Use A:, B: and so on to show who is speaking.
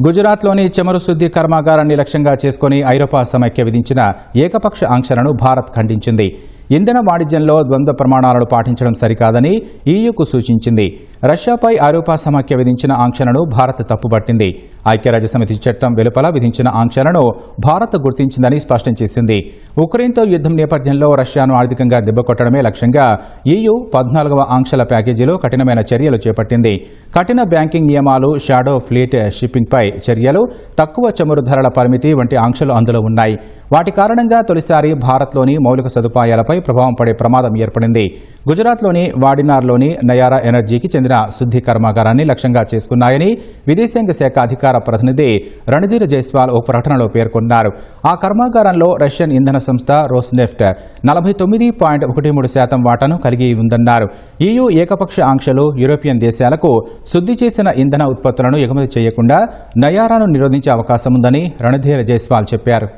A: గుజరాత్లోని చమురు శుద్ధి కర్మాగారాన్ని లక్ష్యంగా చేసుకుని ఐరోపా సమైక్య విధించిన ఏకపక్ష ఆంక్షలను భారత్ ఖండించింది. ఇంధన వాణిజ్యంలో ద్వంద్వ ప్రమాణాలను పాటించడం సరికాదని ఈయూకు సూచించింది. రష్యాపై ఐరోపా సమాఖ్య విధించిన ఆంక్షలను భారత్ తప్పుపట్టింది. ఐక్యరాజ్యసమితి చట్టం వెలుపల విధించిన ఆంక్షలను భారత్ గుర్తించిందని స్పష్టం చేసింది. ఉక్రెయిన్తో యుద్ధం నేపథ్యంలో రష్యాను ఆర్థికంగా దెబ్బకొట్టడమే లక్ష్యంగా ఈయూ పద్నాలుగవ ఆంక్షల ప్యాకేజీలో కఠినమైన చర్యలు చేపట్టింది. కఠిన బ్యాంకింగ్ నియమాలు షాడో ఫ్లీట్ షిప్పింగ్పై చర్యలు తక్కువ చమురు ధరల పరిమితి వంటి ఆంక్షలు అందులో ఉన్నాయి. వాటి కారణంగా తొలిసారి భారత్లోని మౌలిక సదుపాయాలపై ప్రభావం పడే ప్రమాదం ఏర్పడింది. గుజరాత్లోని వాడినార్లోని నయారా ఎనర్జీకి చెందిన శుద్ధి కర్మాగారాన్ని లక్ష్యంగా చేసుకున్నాయని విదేశాంగ శాఖ అధికార ప్రతినిధి రణధీర్ జైస్వాల్ ఓ ప్రకటనలో పేర్కొన్నారు. ఆ కర్మాగారంలో రష్యన్ ఇంధన సంస్థ రోస్నెఫ్ట్ నలభై తొమ్మిది పాయింట్ ఒకటి మూడు శాతం వాటాను కలిగి ఉందన్నారు. ఈయూ ఏకపక్ష ఆంక్షలు యూరోపియన్ దేశాలకు శుద్ధి చేసిన ఇంధన ఉత్పత్తులను ఎగుమతి చేయకుండా నయారాను నిరోధించే అవకాశం ఉందని రణధీర్ జైస్వాల్ చెప్పారు.